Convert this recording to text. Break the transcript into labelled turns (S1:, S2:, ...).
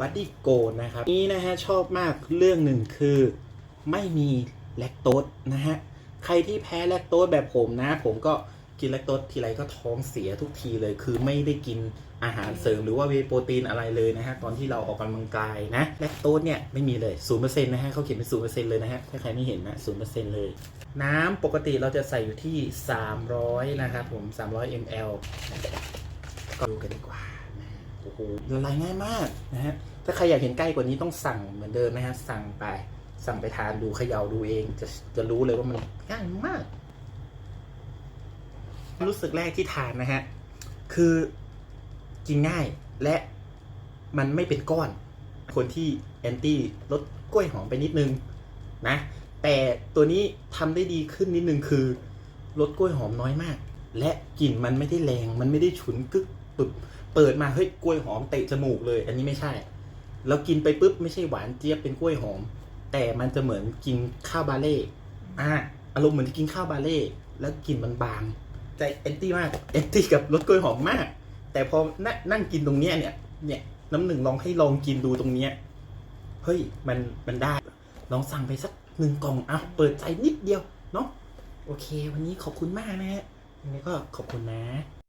S1: บัดดี้โกนะครับนี้นะฮะชอบมากเรื่องหนึ่งคือไม่มีแลคโตสนะฮะใครที่แพ้แลคโตสแบบผมนะ ผมก็กินแลคโตสทีไรก็ท้องเสียทุกทีเลย คือไม่ได้กินอาหารเสริมหรือว่าเวโปรตีนอะไรเลยนะฮะตอนที่เราออกกำลังกายนะแลคโตสเนี่ยไม่มีเลยศูนย์เปอร์เซ็นต์นะฮะเขาเขียนเป็นศูนย์เปอร์เซ็นต์เลยนะฮะถ้าใครไม่เห็นนะศูนย์เปอร์เซ็นต์เลย น้ำปกติเราจะใส่อยู่ที่ 300 นะครับผม 300 ml ก็ดูกันดีกว่า อ้โหละลายง่ายมากนะฮะถ้าใครอยากเห็นใกล้กว่านี้ต้องสั่งเหมือนเดิมนะฮะสั่งไป สั่งไปทานดูเขย่าดูเอง จะจะรู้เลยว่ามันง่ายมาก รู้สึกแรกที่ทานนะฮะคือกินง่ายและมันไม่เป็นก้อน คนที่แอนตี้ลดกล้วยหอมไปนิดนึงนะ แต่ตัวนี้ทำได้ดีขึ้นนิดนึงคือลดกล้วยหอมน้อยมาก และกลิ่นมันไม่ได้แรง มันไม่ได้ฉุนกึก ปึบเปิดมาเฮ้ยกล้วยหอมเตะจมูกเลย อันนี้ไม่ใช่ แล้วกินไปปุ๊บไม่ใช่หวานเจี๊ยบเป็นกล้วยหอม แต่มันจะเหมือนกินข้าวบาเล่อ่าอารมณ์เหมือนที่กินข้าวบาเล่แล้วกลิ่นมันบางใจแอนตี้มากแอนตี้กับรสกล้วยหอมมาก แต่พอนั่งนั่งกินตรงเนี้ยเนี่ยเนี่ยน้ำหนึ่งลองให้ลองกินดูตรงเนี้ยเฮ้ยมันมันได้ ลองสั่งไปสักหนึ่งกล่องอะเปิดใจนิดเดียวเนาะโอเค วันนี้ขอบคุณมากนะฮะยังไงก็ขอบคุณนะ